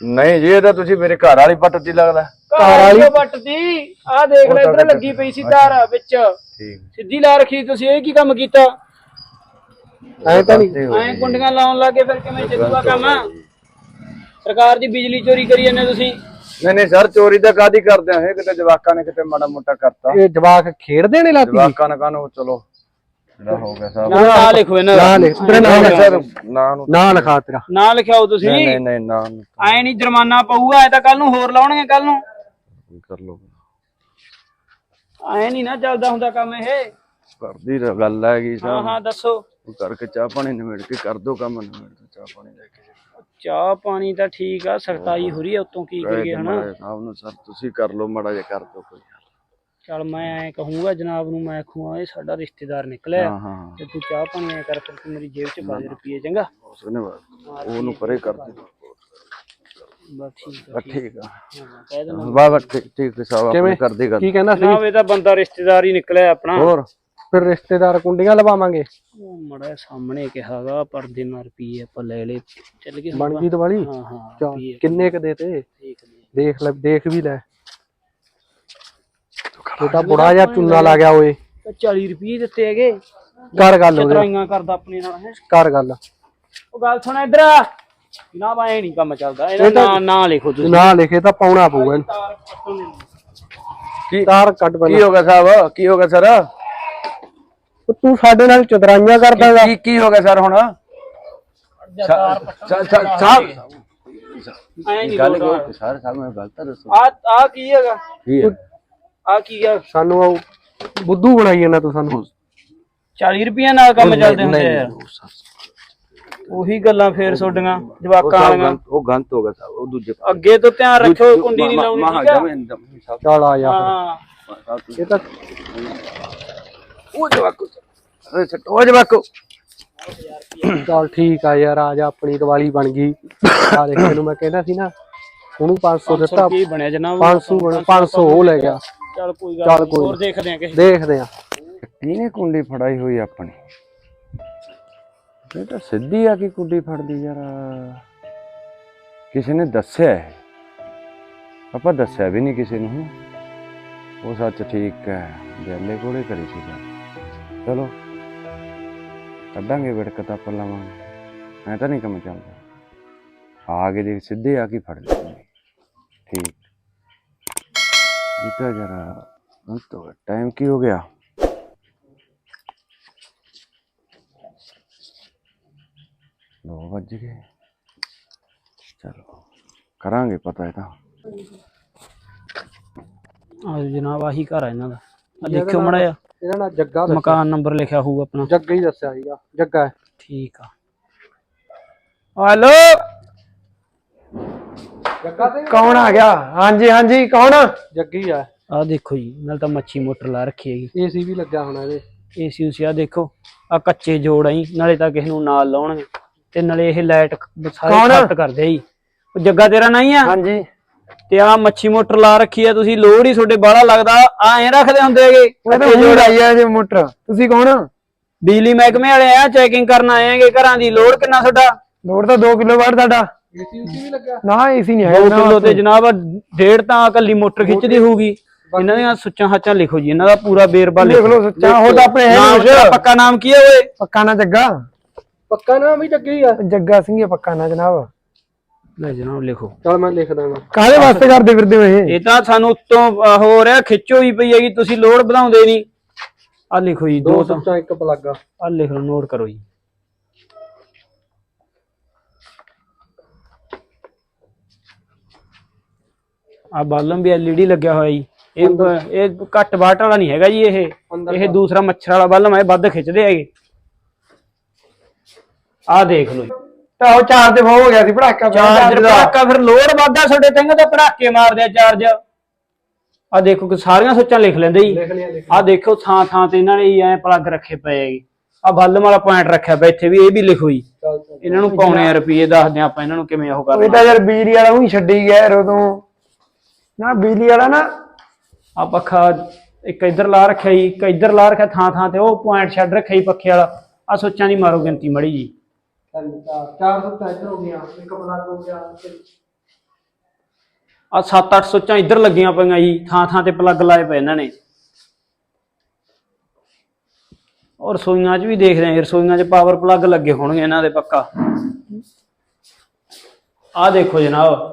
ਨਹੀਂ ਜੀ ਇਹ ਤਾਂ ਤੁਸੀਂ ਮੇਰੇ ਘਰ ਵਾਲੀ ਪੱਟ ਦੀ ਲੱਗਦਾ। ਤਾਰ ਵਾਲੀ ਵੱਟਦੀ ਆ ਦੇਖ ਲੈ ਇੱਧਰ ਲੱਗੀ ਪਈ ਸੀ ਤਾਰ ਵਿੱਚ। ਠੀਕ। ਸਿੱਧੀ ਲਾ ਰੱਖੀ ਤੁਸੀਂ ਇਹ ਕੀ ਕੰਮ ਕੀਤਾ? ਐ ਤਾਂ ਨਹੀਂ। ਐਂ ਕੁੰਡੀਆਂ ਲਾਉਣ ਲੱਗੇ ਫਿਰ ਕਿਵੇਂ ਚੱਲੂਗਾ ਕੰਮ? ਸਰਕਾਰ ਦੀ ਬਿਜਲੀ ਚੋਰੀ ਕਰੀ ਜਾਂਦੇ ਤੁਸੀਂ? ਨਹੀਂ ਨਹੀਂ ਸਰ ਚੋਰੀ ਤਾਂ ਕਾਦੀ ਕਰਦੇ ਆ? ਇਹ ਕਿਤੇ ਜਵਾਕਾਂ ਨੇ ਕਿਤੇ ਮਾੜਾ ਮੋਟਾ ਕਰਤਾ। ਇਹ ਜਵਾਕ ਖੇਡਦੇ ਨੇ ਲਾਤੀ। ਜਵਾਕਾਂ ਨੇ ਕਾਹਨੂੰ ਚਲੋ। ਜਿਹੜਾ ਹੋ ਗਿਆ ਸਾਹਿਬ ਨਾ ਨਾ ਲਿਖੋ ਇਹਨਾਂ ਨਾ ਦਾ ਲਿਖ ਤੇਰਾ ਨਾਂ ਲਿਖ। ਸਰ ਨਾ ਨੂੰ ਨਾਂ ਲਿਖਾ ਤੇਰਾ। ਨਾ ਲਿਖਾਓ ਤੁਸੀਂ। ਨਹੀਂ ਨਹੀਂ ਨਹੀਂ ਨਾ ਨੂੰ। ਐ ਨਹੀਂ ਜੁਰਮਾਨਾ ਪਊਗਾ ਐ ਤਾਂ ਕੱਲ ਨੂੰ ਹੋਰ ਲਾਉਣਗੇ ਕੱਲ ਨੂੰ। ਕਰ ਲੋ ਐ ਨਹੀਂ ਨਾ ਚੱਲਦਾ ਹੁੰਦਾ ਕੰਮ ਇਹ। ਕਰਦੀ ਤਾਂ ਗੱਲ ਹੈਗੀ ਹਾਂ ਸਾਹਿਬ ਹਾਂ ਦੱਸੋ। ਉਹ ਕਰਕੇ ਚਾਹ ਪਾਣੀ ਨਿਬੇੜ ਕੇ ਕਰ ਦੋ ਕੰਮ ਨਿਬੇੜ ਕੇ ਚਾਹ ਪਾਣੀ ਲੈ ਕੇ। ਚਾਹ ਪਾਣੀ ਤਾਂ ਠੀਕ ਆ ਸਖਤਾਈ ਹੋ। ਰਹੀ ਹੈ ਉਤੋਂ ਕੀ ਕਰੀਏ ਹਨਾ? ਸਾਹਿਬ ਨੂੰ ਸਰ ਤੁਸੀਂ ਕਰ ਲਓ ਮਾੜਾ ਜਿਹਾ ਕਰ ਦੋ ਕੋਈ। ਚਲ ਮੈਂ ਐ ਕਹੂੰਗਾ ਜਨਾਬ ਨੂੰ ਮੈਂ ਆਖੂਗਾ ਇਹ ਸਾਡਾ ਰਿਸ਼ਤੇਦਾਰ ਨਿਕਲਿਆ ਹਾਂ ਹਾਂ ਤੇ ਤੂੰ ਚਾਹ ਪਾਣੀ ਐ ਕਰ ਫਿਰ ਤੂੰ ਮੇਰੀ ਜੇਬ 'ਚ ਪਾ ਦੇ ਰੁਪਏ ਚੰਗਾ? ਉਸ ਨੇ ਉਹਨੂੰ ਪਰੇ ਕਰ ਦੇ। ਬਸ ਠੀਕ ਆ ਬਸ ਠੀਕ ਆ। ਹਾਂ, ਕਹਿ ਦੇਣਾ ਵਾਹ ਵਾਹ ਠੀਕ ਠੀਕ ਸਾਹਿਬ ਆਪਣੇ ਕਰ ਦੇ ਗੱਲ। ਕੀ ਕਹਿੰਦਾ ਸੀ? ਜਨਾਬ ਇਹ ਤਾਂ ਬੰਦਾ ਰਿਸ਼ਤੇਦਾਰ ਹੀ ਨਿਕਲਿਆ ਆਪਣਾ। ਹੋਰ? ਫਿਰ ਰਿਸ਼ਤੇਦਾਰ ਕੁੰਡੀਆਂ ਲਵਾਵਾਂਗੇ? ਉਹ ਮੜਾ ਸਾਹਮਣੇ ਕਿਹਾਗਾ ਪਰਦੇ ਨਾਲ ਰੁਪਈਏ ਆਪਾਂ ਲੈ ਲੈ ਚੱਲ ਗਏ ਬਣ ਗਈ ਦੀਵਾਲੀ? ਹਾਂ ਹਾਂ ਚੱਲ ਰੁਪਈਏ ਕਿੰਨੇ ਕ ਦੇ ਤੇ? ਦੇਖਦੇ ਦੇਖ ਲੈ ਦੇਖ ਵੀ ਲੈ। ਤਾਂ ਬੁੜਾ ਜਿਹਾ ਚੁੰਨਾ ਲਾ ਗਿਆ ਓਏ। ਆ। 40 ਰੁਪਏ ਦਿੱਤੇ ਹੈਗੇ। ਕਰ ਗੱਲ ਉਹਦੇ ਚਤਰਾਈਆਂ ਕਰਦਾ ਆਪਣੇ ਨਾਲ ਹੈ। ਕਰ ਗੱਲ। ਉਹ ਗੱਲ ਸੁਣ ਇੱਧਰ ਆ। ਨਾ ਬਾਏ ਨਹੀਂ ਕੰਮ ਚੱਲਦਾ। ਇਹਦਾ ਨਾਂ ਨਾਂ ਲਿਖੋ ਤੁਸੀਂ। ਨਾ ਲਿਖੇ ਤਾਂ ਪਾਉਣਾ ਪਊਗਾ ਇਹਨੂੰ। ਤਾਰ ਪੱਟੋ ਨੇ। ਕੀ ਤਾਰ ਕੱਢ ਕੀ ਪਹਿਲਾਂ ਹੋ ਗਿਆ ਸਾਹਿਬ? ਕੀ ਹੋ ਗਿਆ ਸਰ? ਤੂੰ ਸਾਡੇ ਨਾਲ ਚਤਰਾਈਆਂ ਕਰਦਾ ਗਾ। ਕੀ ਕੀ ਹੋ ਗਿਆ ਸਰ ਹੁਣ? ਸਾਹਿਬ ਐ ਨਹੀਂ ਗੱਲ ਕਰੋ ਸਰ ਸਾਹਿਬ ਮੈਂ ਗਲਤ ਦੱਸੋ। ਆ ਆ ਕੀ ਹੈਗਾ? ਕੀ ਹੈ? ਆ ਕੀ ਆ? ਸਾਨੂੰ ਉਹ ਬੁੱਧੂ ਬਣਾਈ ਜਾਂਦਾ ਤੂੰ ਸਾਨੂੰ। 40 ਰੁਪਏ ਨਾਲ ਕੰਮ ਚੱਲਦੇ ਹੁੰਦੇ ਆ। ਉਹੀ ਗੱਲਾਂ ਫੇਰ ਛੋਡੀਆਂ ਜਵਾਕਾਂ ਵਾਲੀਆਂ। ਉਹ ਗਲਤ ਹੋ ਗਿਆ ਸਾਹਿਬ ਉਹ ਦੂਜੇ ਅੱਗੇ ਤੋਂ ਧਿਆਨ ਰੱਖਿਓ ਕੁੰਡੀ ਨਹੀਂ ਲਾਉਣੀ ਠੀਕ ਆ? ਚੱਲ ਆ ਫਿਰ। ਇਹ ਤਾਂ ਉਹ ਜਵਾਕੋ ਅਰੇ ਉਹ ਜਵਾਕੋ। ਚੱਲ ਠੀਕ ਆ ਯਾਰ ਆ ਜਾ ਆਪਣੀ ਦੀਵਾਲੀ ਬਣ ਗਈ। ਆ ਦੇਖ ਤੈਨੂੰ ਮੈਂ ਕਹਿੰਦਾ ਸੀ ਨਾ ਉਹਨੂੰ 500 ਦਿੱਤਾ। ਕੀ ਬਣਿਆ ਜਨਾਬ? 500 ਬਣ- 500 ਉਹ ਲੈ ਗਿਆ। ਚੱਲ ਕੋਈ ਗੱਲ ਕੋਈ ਹੋਰ ਦੇਖਦੇ ਆ ਕਿਸੇ ਦੇਖਦੇ ਆ। ਇਹਨੇ ਕੁੰਡੀ ਫੜਾਈ ਹੋਈ ਆਪਣੀ? ਇਹ ਤਾਂ ਸਿੱਧੀ ਆ ਕਿ ਕੁੰਡੀ ਫੜਦੀ ਯਾਰ। ਕਿਸੇ ਨੇ ਦੱਸਿਆ ਹੈ ਆਪਾਂ ਦੱਸਿਆ ਵੀ ਨਹੀਂ ਕਿਸੇ ਨੂੰ। ਉਹ ਸੱਚ ਠੀਕ ਹੈ। ਜੱਲੇ ਕੋਲੇ ਕਰੀ ਸੀ ਗੱਲ। ਚਲੋ ਕੱਢਾਂਗੇ ਵਿੜਕ ਤਾਂ ਆਪਾਂ ਲਵਾਂਗੇ। ਐ ਤਾਂ ਨਹੀਂ ਕੰਮ ਚੱਲਦਾ। ਆ ਕੇ ਦੇ ਸਿੱਧੇ ਆ ਕੇ ਫੜ ਲੈਂਦੇ ਠੀਕ। ਇਹ ਤਾਂ ਜਰਾ ਅੰਤ ਟਾਈਮ ਕੀ ਹੋ ਗਿਆ? ਦੋ ਵੱਜ ਗਏ। ਚਲੋ ਕਰਾਂਗੇ ਪਤਾ ਇਹਦਾ। ਆ ਜਨਾਬ ਆਹੀ ਘਰ ਆ ਇਹਨਾਂ ਦਾ। ਆ ਦੇਖਿਓ ਮੜਾ ਆ ਇਹਨਾਂ ਨਾਲ ਜੱਗਾ ਦੱਸਿਆ। ਮਕਾਨ ਨੰਬਰ ਲਿਖਿਆ ਹੋਊ ਆਪਣਾ। ਜੱਗਾ ਹੀ ਦੱਸਿਆ ਸੀਗਾ। ਜੱਗਾ। ਠੀਕ ਆ। ਹੈਲੋ ਜੱਗਾ ਤੇ ਕੌਣ ਆ ਗਿਆ? ਹਾਂਜੀ ਹਾਂਜੀ ਕੌਣ? ਜੱਗੀ ਆ। ਆ ਦੇਖੋ ਜੀ ਨਾਲ ਤਾਂ ਮੱਛੀ ਮੋਟਰ ਲਾ ਰੱਖੀ ਹੈਗੀ। ਏਸੀ ਵੀ ਲੱਗਿਆ ਹੋਣਾ ਇਹਦੇ। ਏਸੀ ਉਸੀ ਆ ਦੇਖੋ ਆ ਕੱਚੇ ਜੋੜ ਆਈ ਨਾਲੇ ਤਾਂ ਕਿਸੇ ਨੂੰ ਨਾਲ ਲਾਉਣਗੇ। ਤੇ ਨਾਲੇ ਇਹ ਲਾਈਟ ਸਾਰੇ ਕੌਣ? ਖੱਟ ਕਰਦੇ ਆ ਜੀ। ਉਹ ਜੱਗਾ ਤੇਰਾ ਨਹੀਂ ਆ? ਹਾਂਜੀ। ਤੇ ਆ ਮੱਛੀ ਮੋਟਰ ਲਾ ਰੱਖੀ ਆ ਤੁਸੀਂ ਲੋੜ ਹੀ ਤੁਹਾਡੇ ਬਾਹਲਾ ਲੱਗਦਾ ਆ ਐ ਰੱਖਦੇ ਹੁੰਦੇ ਹੈਗੇ। ਕੱਚੇ ਜੋੜ ਆਈ ਹੈ ਜੇ ਮੋਟਰ। ਤੁਸੀਂ ਕੌਣ? ਬਿਜਲੀ ਮਹਿਕਮੇ ਵਾਲੇ ਆ ਚੈਕਿੰਗ ਕਰਨ ਆਏ ਹੈਗੇ ਘਰਾਂ ਦੀ ਲੋੜ ਕਿੰਨਾ ਤੁਹਾਡਾ? ਲੋਡ ਤਾਂ 2 ਕਿਲੋ ਵਾਟ ਤੁਹਾਡਾ। ਏਸੀ ਉਸੀ ਵੀ ਲੱਗਿਆ ਨਾ ਏਸੀ ਨਹੀਂ 2 ਹੈਗਾ ਕਿਲੋ ਤੇ ਜਨਾਬ ਡੇਢ ਤਾਂ ਇਕੱਲੀ ਮੋਟਰ ਖਿੱਚਦੀ ਹੋਊਗੀ। ਇਹਨਾਂ ਦੀਆਂ ਸੁੱਚਾਂ ਹੱਚਾਂ ਲਿਖੋ ਜੀ ਇਹਨਾਂ ਦਾ ਪੂਰਾ ਬੇਰਬਾ ਦੇਖ ਲਓ ਸੱਚਾ ਉਹ ਤਾਂ ਆਪਣੇ ਹੈ ਨਾਮ ਨੀ ਤੇਰਾ ਕੁਛ। ਪੱਕਾ ਨਾਮ ਕੀ ਹੈ ਓਏ? ਪੱਕਾ ਨਾ ਜੱਗਾ। ਪੱਕਾ ਨਾਮ ਵੀ ਜੱਗੀ ਆ। ਜੱਗਾ ਸਿੰਘ ਹੀ ਪੱਕਾ ਨਾ ਜਨਾਬ। ਲੈ ਜਨਾਬ ਲਿਖੋ। ਚੱਲ ਮੈਂ ਲਿਖ ਦਾਂਗਾ ਕਾਹਦੇ ਵਾਸਤੇ ਕਰਦੇ ਫਿਰਦੇ ਹੋ ਇਹ? ਇਹ ਤਾਂ ਸਾਨੂੰ ਉੱਤੋਂ ਹੋ ਰਿਹਾ ਖਿੱਚੋ ਹੀ ਪਈ ਹੈਗੀ ਤੁਸੀਂ ਲੋਡ ਵਧਾਉਂਦੇ ਨਹੀਂ। ਆ ਲਿਖੋ ਜੀ ਦੋ ਸੁੱਚਾਂ ਇੱਕ ਪਲੱਗ ਆ। ਆ ਲਿਖ ਲਓ ਨੋਟ ਕਰੋ ਜੀ। ਆ ਬਾਲਮ ਵੀ ਐਲਈਡੀ ਲੱਗਿਆ ਹੋਇਆ ਜੀ। ਇਹ ਬ- ਇਹ ਘੱਟ ਵਾਟ ਵਾਲਾ ਨਹੀਂ ਹੈਗਾ ਜੀ ਇਹ। ਅੰਦਰ ਇਹ ਦੂਸਰਾ ਮੱਛਰ ਵਾਲਾ ਬਾਲਮ ਹੈ ਵੱਧ ਖਿੱਚਦੇ ਹੈਗੇ ਆ ਦੇਖ ਲਓ ਜੀ। ਤਾਂ ਉਹ ਚਾਰ ਤੇ ਹੋ ਗਿਆ ਸੀ ਪੜਾਕਾ ਚਾਰਜਰ ਪੜਾਕਾ ਫਿਰ ਲੋਡ ਵੱਧਦਾ ਤੁਹਾਡੇ ਤੰਗ ਤਾਂ ਪੜਾਕੇ ਮਾਰਦੇ ਆ ਚਾਰਜ ਆ ਦੇਖੋ ਕਿ ਸਾਰੀਆਂ ਸੁੱਚਾਂ ਲਿਖ ਲੈਂਦੇ ਜੀ। ਲਿਖ ਲਿਆ ਲਿਖ ਆ ਦੇਖੋ ਥਾਂ ਥਾਂ ਤੇ ਇਹਨਾਂ ਨੇ ਐ ਪਲੱਗ ਰੱਖੇ ਪਏ ਹੈਗੇ ਆ ਬੱਲਮ ਵਾਲਾ ਪੁਆਇੰਟ ਰੱਖਿਆ ਪਿਆ ਇੱਥੇ ਵੀ ਇਹ ਵੀ ਲਿਖੋ ਜੀ। ਚੱਲ ਇਹਨਾਂ ਨੂੰ ਪਾਉਣੇ ਆ ਰੁਪਏ ਦੱਸਦੇ ਆ ਆਪਾਂ ਇਹਨਾਂ ਨੂੰ ਕਿਵੇਂ ਉਹ ਇਹ ਕਰਨਾ ਤਾਂ ਯਾਰ ਬਿਜਲੀ ਵਾਲਾ ਉਹੀ ਛੱਡੀ ਗਿਆ ਯਾਰ ਉਦੋਂ। ਨਾ ਬਿਜਲੀ ਵਾਲਾ ਨਾ ਆ ਪੱਖਾ ਇੱਕ ਇੱਧਰ ਲਾ ਰੱਖਿਆ ਜੀ ਇੱਕ ਇੱਧਰ ਲਾ ਰੱਖਿਆ ਥਾਂ ਥਾਂ ਤੇ ਉਹ ਪੁਆਇੰਟ ਛੱਡ ਰੱਖਿਆ ਜੀ ਪੱਖੇ ਵਾਲਾ। ਆ ਸੋਚਾਂ ਦੀ ਮਾਰੋ ਗਿਣਤੀ ਮੜੀ ਜੀ। ਚਾਰ ਸੁੱਚਾਂ ਇੱਧਰ ਹੋ ਗਈਆਂ ਇੱਕ ਪਲੱਗ ਹੋ ਗਿਆ ਆ 7-8 ਸੋਚਾਂ ਇੱਧਰ ਲੱਗੀਆਂ ਪਈਆਂ ਜੀ ਥਾਂ ਥਾਂ ਤੇ ਪਲੱਗ ਲਾਏ ਪਏ ਇਹਨਾਂ ਨੇ। ਔਰ ਰਸੋਈਆਂ 'ਚ ਵੀ ਦੇਖਦੇ ਆਂ ਰਸੋਈਆਂ 'ਚ ਪਾਵਰ ਪਲੱਗ ਲੱਗੇ ਹੋਣਗੇ ਇਹਨਾਂ ਦੇ ਪੱਕਾ। ਆ ਦੇਖੋ ਜਨਾਬ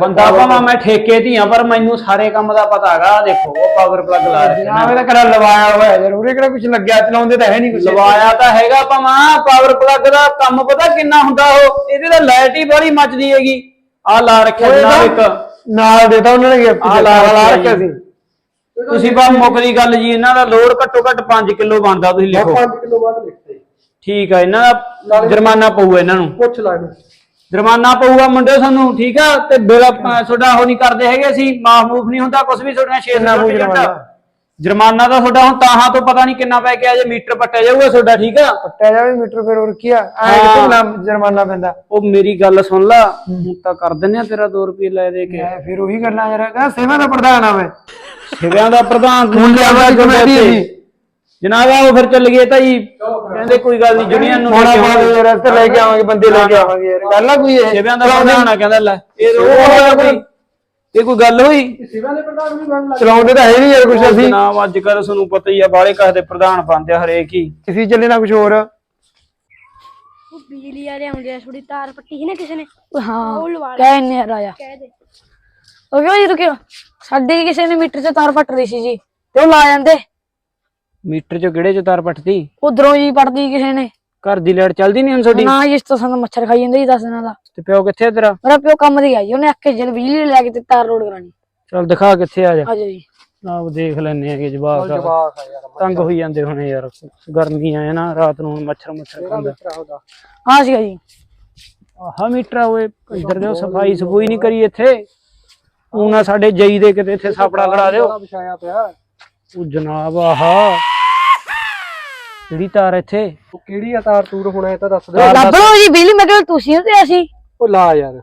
ਬੰਦਾ ਭਾਵੇਂ ਮੈਂ ਠੇਕੇ ਦੀ ਆ ਪਰ ਮੈਨੂੰ ਸਾਰੇ ਕੰਮ ਦਾ ਪਤਾ ਹੈਗਾ ਆ ਦੇਖੋ ਉਹ ਪਾਵਰ ਪਲੱਗ ਲਾ ਰੱਖੇ ਜਨਾਬ ਇਹਦਾ ਕਰਾ ਲਵਾਇਆ ਹੋਇਆ ਯਾਰ ਉਰੇ ਕਿਹੜਾ ਕੁਝ ਲੱਗਿਆ ਚਲਾਉਂਦੇ ਤਾਂ ਹੈ ਨਹੀਂ ਕੁਝ ਲਵਾਇਆ ਤਾਂ ਹੈਗਾ ਭਾਵੇਂ ਪਾਵਰ ਪਲੱਗ ਦਾ ਕੰਮ ਪਤਾ ਕਿੰਨਾ ਹੁੰਦਾ ਉਹ? ਇਹਦੇ ਤਾਂ ਲਾਈਟ ਹੀ ਬੜੀ ਮੱਚਦੀ ਹੈਗੀ। ਆ ਲਾ ਰੱਖਿਆ ਜਨਾਬ ਇੱਕ। ਨਾਲ ਦੇਤਾ ਉਹਨਾਂ ਨੇ ਗਿਫਟ ਆਹ ਲਾ ਲਾ ਰੱਖਿਆ ਰੱਖਿਆ। ਸੀ। ਤੁਸੀਂ ਬਾ ਮੁੱਕਦੀ ਗੱਲ ਜੀ ਇਹਨਾਂ ਦਾ ਲੋਡ ਘੱਟੋ ਘੱਟ 5 ਕਿਲੋ ਬਣਦਾ ਤੁਸੀਂ ਲਿਖੋ। 5 ਕਿਲੋ ਲਿਖਤੇ ਠੀਕ ਆ ਇਹਨਾਂ ਦਾ ਜੁਰਮਾਨਾ ਪਊਗਾ ਇਹਨਾਂ ਨੂੰ। ਪੁੱਛ ਲੈ ਇਹਨੂੰ। ਜੁਰਮਾਨਾ ਪਊਗਾ ਮੁੰਡੇ ਸਾਨੂੰ ਠੀਕ ਆ? ਤੇ ਬਿਲ ਆਪਾਂ ਤੁਹਾਡਾ ਉਹ ਨਹੀਂ ਕਰਦੇ ਹੈਗੇ ਅਸੀਂ ਮਾਫ ਮੂਫ ਨਹੀਂ ਹੁੰਦਾ ਕੁਝ ਵੀ ਤੁਹਾਡੀਆਂ 6 ਕਿੰਨਾ ਨਾ ਹੋਊ ਜੁਰਮਾਨਾ? ਜੁਰਮਾਨਾ ਤਾਂ ਤੁਹਾਡਾ ਹੁਣ ਤਾਹਾਂ ਤੋਂ ਪਤਾ ਨਹੀਂ ਕਿੰਨਾ ਪੈ ਕੇ ਆ ਜੇ ਮੀਟਰ ਪੱਟਿਆ ਜਾਊਗਾ ਤੁਹਾਡਾ ਠੀਕ ਆ? ਪੱਟਿਆ ਜਾਵੇ ਮੀਟਰ ਫਿਰ ਹੋਰ ਕੀ ਆ? ਐ ਕਿਤੇ ਨਾਮ ਜੁਰਮਾਨਾ ਪੈਂਦਾ? ਉਹ ਮੇਰੀ ਗੱਲ ਸੁਣ ਲਾ ਹੁਣ ਤਾਂ ਕਰ ਦਿੰਦੇ ਆ ਤੇਰਾ 2 ਰੁਪਏ ਲੈ ਦੇ ਕੇ। ਫਿਰ ਉਹੀ ਕਰਨਾ ਯਾਰ ਸੇਵਾ ਦਾ ਪ੍ਰਧਾਨ ਆ ਮੈਂ। ਸਿਵਿਆਂ ਦਾ ਪ੍ਰਧਾਨ ਮੁੰਡਿਆਂ ਵਾਲੀ ਕਮੇਟੀ ਜਨਾਬ ਆਓ ਫਿਰ ਚੱਲ ਗਏ ਤਾਂ ਜੀ ਕਹਿੰਦੇ ਕੋਈ ਗੱਲ ਨਹੀਂ ਜੁਨੀਅਰ ਨੂੰ ਲੈ ਹੋਣਾ ਕੇ ਆਵਾਂਗੇ। ਯਾਰ ਇੱਥੇ ਲੈ ਕੇ ਆਵਾਂਗੇ ਬੰਦੇ ਲੈ ਕੇ ਆਵਾਂਗੇ ਯਾਰ। ਗੱਲ ਆ ਕੋਈ ਇਹ? ਸ਼ਿਵਿਆਂ ਦਾ ਪ੍ਰਧਾਨ ਆ ਕਹਿੰਦਾ ਲੈ। ਇਹ ਉਹ ਕੋਈ ਇਹ ਕੋਈ ਗੱਲ ਹੋਈ? ਸਿਵਾਂ ਦੇ ਪ੍ਰਧਾਨ ਵੀ ਬਣਨ ਲੱਗ ਚਲਾਉਂਦੇ ਤਾਂ ਹੈ ਨਹੀਂ ਯਾਰ ਕੁਛ ਅਸੀਂ। ਜਨਾਬ ਅੱਜ ਕੱਲ ਤੁਹਾਨੂੰ ਪਤਾ ਹੀ ਆ ਬਾਲੇ ਕਾਹ ਦੇ ਪ੍ਰਧਾਨ ਬਣਦੇ ਹਰੇਕ ਹੀ। ਅਸੀਂ ਚੱਲੇ ਨਾ ਕੁਛ ਹੋਰ। ਉਹ ਬਿਜਲੀ ਵਾਲੇ ਆਉਂਦੇ ਆ ਥੋੜੀ ਤਾਰ ਪੱਟੀ ਸੀ ਨਾ ਕਿਸੇ ਨੇ। ਹਾਂ ਉਹ ਲਵਾ ਲੈ ਕਹਿ ਨਹੀਂ ਰਾਇਆ ਕਹਿ ਦੇ। ਉਹ ਕਿਉਂ ਜੀ ਰੁਕਿਓ। ਸਾਡੇ ਕਿਸੇ ਨੇ ਮੀਟਰ 'ਚ ਤਾਰ ਪੱਟ ਰਹੀ ਸੀ ਜੀ? ਤੇ ਉਹ ਲਾ ਜਾਂਦੇ। ਮੀਟਰ ਚ ਕਿਹੜੇ ਚ ਤਾਰ ਪੱਟਦੀ? ਉਧਰੋਂ ਜੀ ਪੜਦੀ ਕਿਸੇ ਨੇ। ਘਰ ਦੀ ਲਾਈਟ ਚੱਲਦੀ ਨਹੀਂ ਹੁਣ ਤੁਹਾਡੀ? ਨਾ ਜੀ ਇਸ ਤੋਂ ਸਾਨੂੰ ਮੱਛਰ ਖਾਈ ਜਾਂਦੇ ਜੀ ਦਸ ਦਿਨਾਂ ਦਾ। ਤੇ ਪਿਓ ਕਿੱਥੇ ਆ ਤੇਰਾ? ਮੇਰਾ ਪਿਓ ਕੰਮ ਤੇ ਗਿਆ ਜੀ ਉਹਨੇ ਆਖੇ ਜਲ ਬਿਜਲੀ ਲੈ ਕੇ ਤੇ ਤਾਰ ਰੋਡ ਕਰਾਣੀ ਚੱਲ ਦਿਖਾ ਕਿੱਥੇ ਆ ਜਾ। ਆਜੋ ਜੀ ਆਪ ਦੇਖ ਲੈਨੇ ਆ। ਜਵਾਕ ਆ ਯਾਰ ਤੰਗ ਹੋਈ ਜਾਂਦੇ ਹੁਣੇ ਯਾਰ। ਗਰਮੀ ਆ ਨਾ ਰਾਤ ਨੂੰ ਹੁਣ ਮੱਛਰ ਮੱਛਰ ਖਾਂਦਾ। ਹਾਂ ਸੀਗਾ ਜੀ। ਆਹ ਮੀਟਰ ਆ ਓਏ ਇੱਧਰ ਦੇ ਸਫ਼ਾਈ ਸਫੂਈ ਨਹੀਂ ਕਰੀ ਇੱਥੇ। ਉਹ ਨਾ ਸਾਡੇ ਜਈ ਦੇ ਕਿਤੇ ਇੱਥੇ ਸਾਪੜਾ ਲੜਾ ਦਿਓ। ਉਹ ਜਨਾਬ ਆਹ। ਜਿਹੜੀ ਤਾਰ ਇੱਥੇ? ਉਹ ਕਿਹੜੀ ਆ ਤਾਰ? ਤੂਰ ਹੋਣਾ ਇਹ ਤਾਂ ਦੱਸ ਦੇ। ਲੱਭ ਲਓ ਜੀ ਬਿਜਲੀ ਮੈਂ ਕਿਹਾ ਤੁਸੀਂ ਹੋ ਤੇ ਅਸੀਂ ਉਹ ਲਾ ਯਾਰ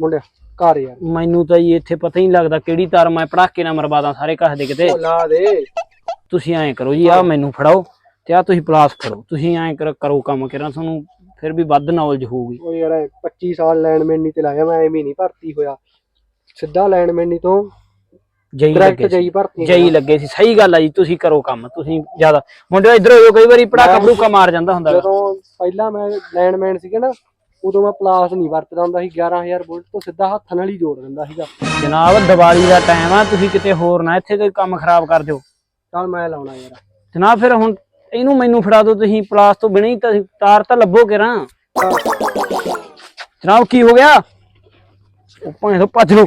ਮੁੰਡਿਆ ਘਰ ਯਾਰ। ਮੈਨੂੰ ਤਾਂ ਜੀ ਇੱਥੇ ਪਤਾ ਹੀ ਨਹੀਂ ਲੱਗਦਾ ਕਿਹੜੀ ਤਾਰ ਮੈਂ ਪੜਾਕੇ ਨਾਲ ਮਰਵਾਦਾ ਸਾਰੇ ਘਰ ਦੇ ਕਿਤੇ। ਉਹ ਲਾ ਦੇ। ਤੁਸੀਂ ਐਂ ਕਰੋ ਜੀ ਆਹ ਮੈਨੂੰ ਫੜਾਓ ਤੇ ਆ ਤੁਸੀਂ ਪਲਾਸ ਫੜੋ। ਤੁਸੀਂ ਐਂ ਕਰ- ਕਰੋ ਕੰਮ ਕਰਾਂ ਤੁਹਾਨੂੰ ਫਿਰ ਵੀ ਵੱਧ ਨੌਲੇਜ ਹੋਊਗੀ। ਉਹ ਯਾਰ ਇਹ 25 ਸਾਲ ਲੈਂਡਮੈਨ ਨਹੀਂ ਤੇ ਲਾਇਆ ਮੈਂ ਐਵੇਂ ਨਹੀਂ ਭਰਤੀ ਹੋਇਆ। ਸਿੱਧਾ ਲੈਂਡਮੈਨ ਨਹੀਂ ਤੋਂ ਜਈ ਲੱਗੇ ਜਈ ਭਰਤੀ ਜਈ ਲੱਗੇ ਸੀ। ਸਹੀ ਗੱਲ ਆ ਜੀ ਤੁਸੀਂ ਕਰੋ ਕੰਮ ਤੁਸੀਂ ਜ਼ਿਆਦਾ। ਮੁੰਡੇ ਇੱਧਰ ਹੋ ਕਈ ਵਾਰੀ ਪੜਾਕਾ ਪੜੂਕਾ ਮਾਰ ਜਾਂਦਾ ਹੁੰਦਾ। ਜਦੋਂ ਪਹਿਲਾਂ ਮੈਂ ਲੈਂਡਮੈਨ ਸੀਗਾ ਨਾ ਉਦੋਂ ਮੈਂ ਪਲਾਸ ਨਹੀਂ ਵਰਤਦਾ ਹੁੰਦਾ ਸੀ 11000 ਵੋਲਟ ਤੋਂ ਸਿੱਧਾ ਹੱਥ ਨਾਲ ਹੀ ਜੋੜ ਦਿੰਦਾ ਸੀਗਾ। ਜਨਾਬ ਦੀਵਾਲੀ ਦਾ ਟਾਈਮ ਆ ਤੁਸੀਂ ਕਿਤੇ ਹੋਰ ਨਾ ਇੱਥੇ ਕੋਈ ਕੰਮ ਖਰਾਬ ਕਰ ਦਿਓ। ਚੱਲ ਮੈਂ ਲਾਉਣਾ ਯਾਰ। ਜਨਾਬ ਫਿਰ ਹੁਣ ਇਹਨੂੰ ਮੈਨੂੰ ਫੜਾ ਦਿਓ ਤੁਸੀਂ ਪਲਾਸ ਤੋਂ ਬਿਨਾਂ ਹੀ ਤਾਂ ਤਾਰ ਤਾਂ ਲੱਭੋ ਕਿਰਾਂ। ਜਨਾਬ ਕੀ ਹੋ ਗਿਆ? ਉਹ ਭਾਵੇਂ ਤੋਂ ਭੱਜ ਲਓ।